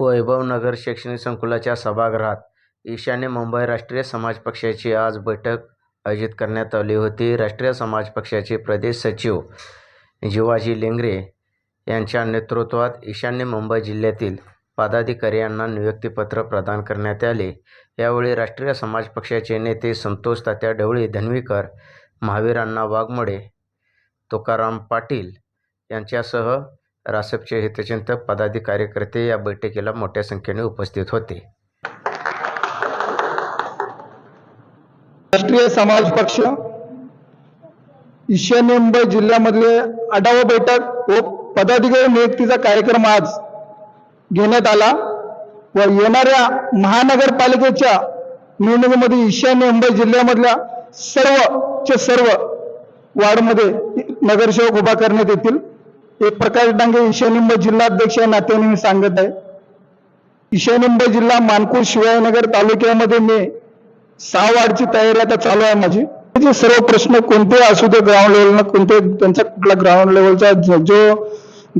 वैभवनगर शैक्षणिक संकुलाच्या सभागृहात ईशान्य मुंबई राष्ट्रीय समाज पक्षाची आज बैठक आयोजित करण्यात आली होती. राष्ट्रीय समाज पक्षाचे प्रदेश सचिव जिवाजी लेंगरे यांच्या नेतृत्वात ईशान्य मुंबई जिल्ह्यातील पदाधिकारी यांना नियुक्तीपत्र प्रदान करण्यात आले. यावेळी राष्ट्रीय समाज पक्षाचे नेते संतोष तात्या ढवळे धनवीकर महावीर अण्णा वाघमोडे तुकाराम पाटील यांच्यासह रासपचे हितचिंतक पदाधिकारी कार्यकर्ते या बैठकीला मोठ्या संख्येने उपस्थित होते. राष्ट्रीय समाज पक्ष ईशान्य मुंबई जिल्ह्यामधले आढावा बैठक व पदाधिकारी नियुक्तीचा कार्यक्रम आज घेण्यात आला व येणाऱ्या महानगरपालिकेच्या निवडणुकीमध्ये ईशान्य मुंबई जिल्ह्यामधल्या च सर्व वार्डमध्ये नगरसेवक उभा करण्यात येतील. ते प्रकाश डांगे ईशानिंब जिल्हाध्यक्ष या नात्याने मी सांगत आहे. ईशानिंब जिल्हा मानकूर शिवाजीनगर तालुक्यामध्ये मी सहा वार्डची तयारी आता चालू आहे माझी. जे सर्व प्रश्न कोणते असू दे ग्राउंड लेवलला कोणते त्यांचा कुठला ग्राउंड लेवलचा जो जो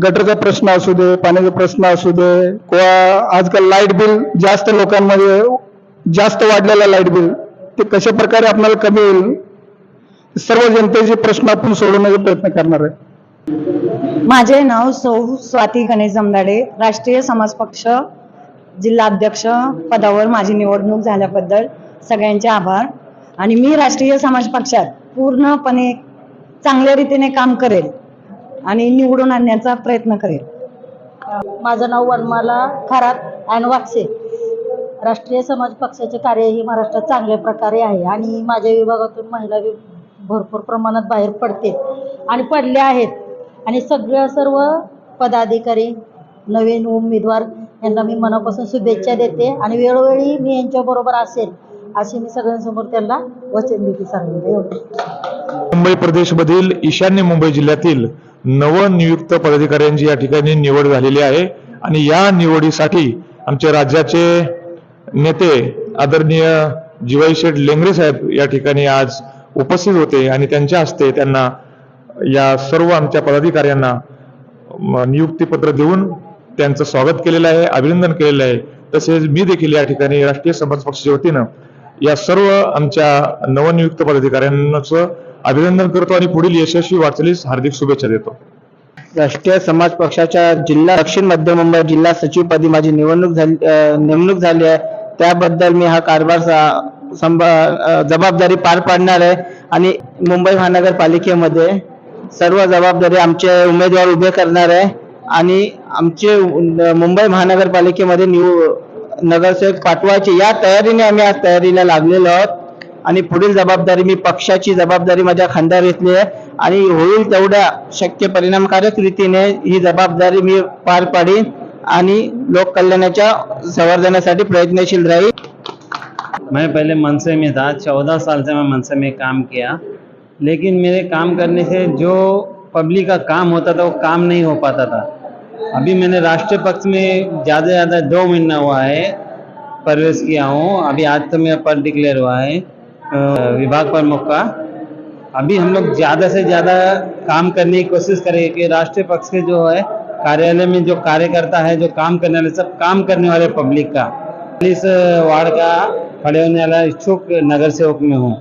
गटरचा प्रश्न असू दे पाण्याचा प्रश्न असू दे किंवा आजकाल लाइट बिल जास्त लोकांमध्ये जास्त वाढलेलं लाइट बिल ते कशा प्रकारे आपल्याला कमी होईल? सर्व जनतेचे प्रश्न आपण सोडवण्याचा प्रयत्न करणार आहे. माझे नाव सौ स्वाती गणेश जमदाडे राष्ट्रीय समाज पक्ष जिल्हाध्यक्ष पदावर माझी निवडणूक झाल्याबद्दल सगळ्यांचे आभार. आणि मी राष्ट्रीय समाज पक्षात पूर्णपणे चांगल्या रीतीने काम करेल आणि निवडून आणण्याचा प्रयत्न करेल. माझं नाव वनमाला खरात अँड वाक्से. राष्ट्रीय समाज पक्षाचे कार्य हे महाराष्ट्रात चांगल्या प्रकारे आहे आणि माझ्या विभागातून महिला वि भरपूर प्रमाणात बाहेर पडते आणि पडल्या आहेत. आणि सगळ्या सर्व पदाधिकारी नवीन उमेदवार यांना मी मनापासून शुभेच्छा देते आणि वेळोवेळी मी यांच्याबरोबर असेल अशी मी सगळ्यांसमोर त्यांना वचन देते सांगते. एवढं मुंबई प्रदेशमधील ईशान्य मुंबई जिल्ह्यातील नवनियुक्त पदाधिकाऱ्यांची या ठिकाणी निवड झालेली आहे. आणि या निवडीसाठी आमचे राज्याचे नेते आदरणीय जिवाई शेठ लेंगरे साहेब या ठिकाणी आज उपस्थित होते आणि त्यांच्या हस्ते त्यांना या सर्व आमच्या पदाधिकाऱ्यांना नियुक्तीपत्र देऊन त्यांचं स्वागत केलेलं आहे अभिनंदन केलेलं आहे. तसेच मी देखील या ठिकाणी राष्ट्रीय समाज पक्षाच्या वतीनं या सर्व आमच्या नवनियुक्त पदाधिकाऱ्यांचं अभिनंदन करतो आणि पुढील यशस्वी वाटचालीस हार्दिक शुभेच्छा देतो. राष्ट्रीय समाज पक्षाच्या जिल्हा दक्षिण मध्य मुंबई जिल्हा सचिवपदी माझी निवडणूक झाली नेमणूक झाली आहे. त्याबद्दल मी हा कारभार सा- संभा जबाबदारी पार पाडणार आहे. आणि मुंबई महानगरपालिकेमध्ये सर्व जबाबदारी आमचे उमेदवार उभे करणार आहे. आणि आमचे मुंबई महानगरपालिकेमध्ये निव नगरसेवक पाठवायचे या तयारीने आम्ही आज तयारीला लागलेलो आहोत. आणि पुढील जबाबदारी मी पक्षाची जबाबदारी माझ्या खांद्यावर घेतली आहे. आणि होईल तेवढ्या शक्य परिणामकारक रीतीने ही जबाबदारी मी पार पाडीन आणि लोककल्याणाच्या संवर्धनासाठी प्रयत्नशील राहील मैं पहले मनसे में था चौदह साल से मैं मनसे में काम किया। लेकिन मेरे काम करने से जो पब्लिक का काम होता था, वो काम नहीं हो पाता था। अभी मैंने राष्ट्रीय पक्ष में ज़्यादा से ज़्यादा दो महीना हुआ है, प्रवेश किया हूँ। अभी आज तो मेरा पद डिक्लेयर हुआ है विभाग प्रमुख का। अभी हम लोग ज़्यादा से ज़्यादा काम करने की कोशिश करेंगे कि राष्ट्रीय पक्ष के जो है, कार्यालय में जो कार्यकर्ता है, जो काम करने वाले, सब काम करने वाले पब्लिक का। इस वार्ड का खड़े होने वाला इच्छुक नगर सेवक में हूँ।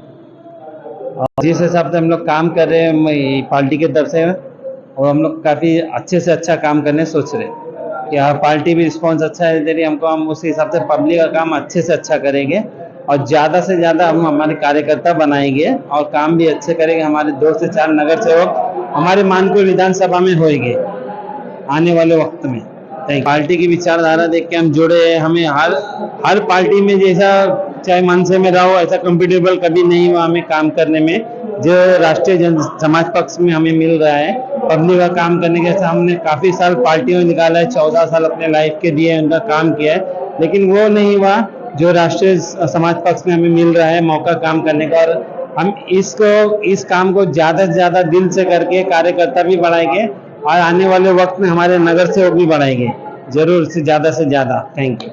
जिस हिसाब से हम लोग काम कर रहे हैं पार्टी की तरफ़ से और हम लोग काफ़ी अच्छे से अच्छा काम करने सोच रहे हैं कि हाँ पार्टी भी रिस्पॉन्स अच्छा है दे रही हमको हम उस हिसाब से पब्लिक का काम अच्छे से अच्छा करेंगे, और ज़्यादा से ज़्यादा हम हमारे कार्यकर्ता बनाएँगे, और काम भी अच्छे करेंगे, हमारे दो से चार नगर सेवक हमारे मानपुर विधानसभा में होएँगे आने वाले वक्त में। पार्टी की विचारधारा देख के हम जुड़े हैं, हमें हर हर पार्टी में जैसा चाहे मनसे में रहो, ऐसा कंफर्टेबल कभी नहीं हुआ हमें काम करने में। जो राष्ट्रीय जन, समाज पक्ष में हमें मिल रहा है, पब्लिक का काम करने के साथ हमने काफ़ी साल पार्टियों में निकाला है, चौदह साल अपने लाइफ के दिए उनका काम किया है। लेकिन वो नहीं हुआ जो राष्ट्रीय समाज पक्ष में हमें मिल रहा है, मौका काम करने का। और हम इसको, इस काम को ज़्यादा से ज़्यादा दिल से करके कार्यकर्ता भी बढ़ाएँगे और आने वाले वक्त में हमारे नगर सेवक भी बढ़ाएँगे। ज़रूर से ज़्यादा से ज़्यादा। Thank you